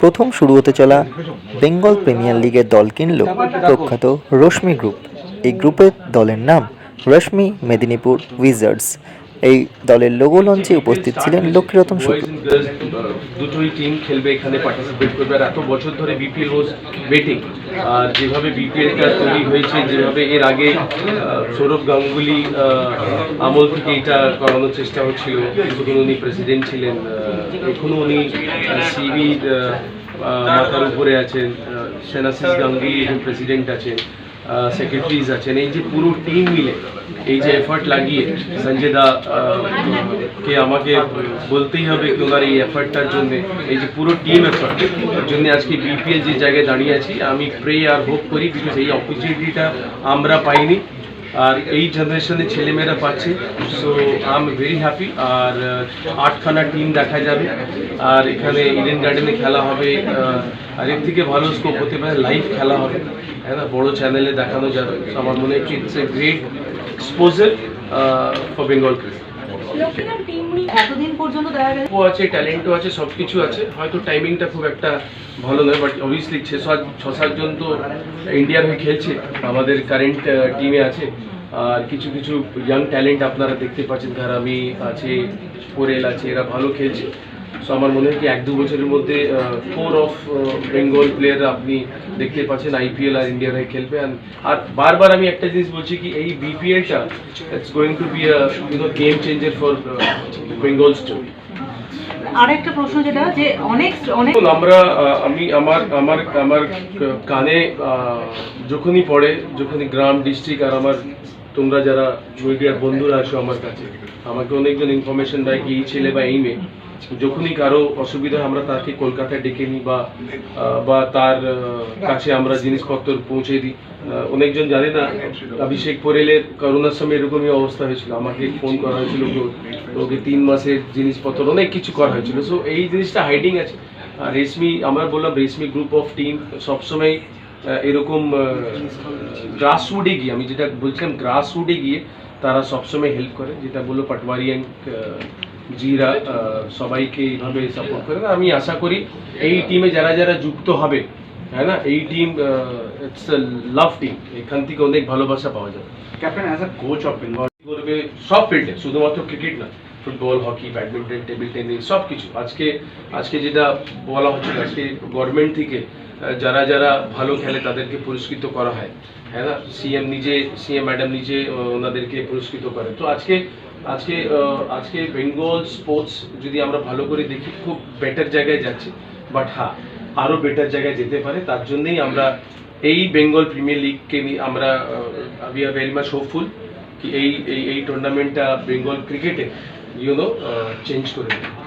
প্রথম শুরু হতে চলা বেঙ্গল প্রিমিয়ার লিগের দল কিনল প্রখ্যাত রশ্মি গ্রুপ। এই গ্রুপের দলের নাম রশ্মি মেদিনীপুর উইজার্ডস। এই দলের লোগো লঞ্চে উপস্থিত ছিলেন লক্ষ্মীরতন শুক্ল। দুটোই টিম খেলবে, এখানে পার্টিসিপেট করবে। আর এত বছর ধরে বিপিএল ওয়াজ ওয়েটিং আর যেভাবে বিপিএলটা তৈরি হয়েছে, যেভাবে এর আগে সৌরভ গাঙ্গুলি আমল থেকে এটা করানোর চেষ্টা হচ্ছিল। যখন উনি প্রেসিডেন্ট ছিলেন এখনও উনি সিবির মাথার উপরে আছেন সেনাসিস গাঙ্গুলি প্রেসিডেন্ট আছেন। সেক্রেটারিজ আছেন। এই যে পুরো টিম মিলে, এই যে এফার্ট লাগিয়ে, সঞ্জয় দা কে আমাকে বলতেই হবে কি ওনার এই এফার্টটার জন্য, এই যে পুরো টিম এফার্ট জন্য আজকে বিপিএল যে জায়গায় দাঁড়িয়ে আছি, আমি প্রে আর হোপ করি বিকজ এই অপরচুনিটিটা আমরা পাইনি। আর এই জেনারেশনের ছেলেমেয়েরা পাচ্ছে। So I am very happy আর আটখানা টিম দেখা যাবে। আর এখানে ইডেন গার্ডেনে খেলা হবে। আর এর থেকে ভালো স্কোপ হতে পারে লাইভ খেলা হবে। হ্যাঁ না বড়ো চ্যানেলে দেখানো যাবে। আমার মনে হচ্ছে it's a great exposure for Bengal cricket এতদিন পর্যন্ত দেখা গেছে। ও আছে ট্যালেন্টও আছে সব কিছু আছে। হয়তো টাইমিংটা খুব একটা ভালো নয় বাট অবভিয়াসলি ছ সাত ছ সাতজন তো ইন্ডিয়ার হয়ে খেলছে আমাদের কারেন্ট টিমে আছে। আর কিছু কিছু ইয়াং ট্যালেন্ট আপনারা দেখতে পাচ্ছেন ধারামি আছে কোরেল আছে এরা ভালো খেলছে। সো আমার মনে হয় কি এক দু বছরের মধ্যে ফোর অফ বেঙ্গল প্লেয়ার আপনি দেখতে পাচ্ছেন আইপিএল আর ইন্ডিয়ার হয়ে খেলবে। আর বারবার আমি একটা জিনিস বলছি কি এই বিপিএলটা it's going to be you know game changer for Bengal story আরেকটা প্রশ্ন যেটা যে অনেক অনেক আমরা আহ, আমি আমার আমার আমার কানে আহ, যখনই পড়ে যখনই গ্রাম ডিস্ট্রিক্ট আর আমার তোমরা যারা মিডিয়ার বন্ধুরা আসো আমার কাছে আমাকে অনেকজন ইনফরমেশন দেয় কি এই ছেলে বা এই মেয়ে। যখনই কারও অসুবিধা আমরা তাকে কলকাতায় ডেকে নিই বা বা তার কাছে আমরা জিনিসপত্র পৌঁছে দিই। অনেকজন জানে না, অভিষেক পোরেলের করোনার সময় এরকমই অবস্থা হয়েছিল। আমাকে ফোন করা হয়েছিল ওকে তিন মাসের জিনিসপত্র, অনেক কিছু করা হয়েছিল। সো এই জিনিসটা হাইডিং আছে। রেশমি, আমরা বললাম রেশমি গ্রুপ অফ টিম সবসময় এরকম গ্রাসরুটে গিয়ে, আমি যেটা বলছিলাম গ্রাসরুটে গিয়ে তারা সবসময় হেল্প করে যেটা বলল পাটওয়ারিয়ান জিরা সবাইকে এইভাবে সাপোর্ট করে। আমি আশা করি এই টিমে যারা যারা যুক্ত হবে হ্যাঁ না? এই টিম ইটস লাভ টিম এখান থেকে অনেক ভালোবাসা পাওয়া যাবে। Captain, as a coach of Bengal, করবে সব ফিল্ডে শুধুমাত্র ক্রিকেট না football hockey badminton table tennis সব কিছু আজকে আজকে যেটা বলা হচ্ছে আজকে গভর্নমেন্ট থেকে যারা যারা ভালো খেলে তাদেরকে পুরস্কৃত করা হয় হ্যাঁ না? সিএম নিজে সিএম ম্যাডাম নিজে ওনাদেরকে পুরস্কৃত করে। তো আজকে আজকে আজকে বেঙ্গল স্পোর্টস যদি আমরা ভালো করে দেখি, খুব বেটার জায়গায় যাচ্ছে। বাট হ্যাঁ আরও বেটার জায়গায় যেতে পারে, তার জন্যেই আমরা এই বেঙ্গল প্রিমিয়ার লিগকে নিয়ে আমরা we are very much hopeful কি এই এই টুর্নামেন্টটা বেঙ্গল ক্রিকেটে ইউনো চেঞ্জ করে দেবে।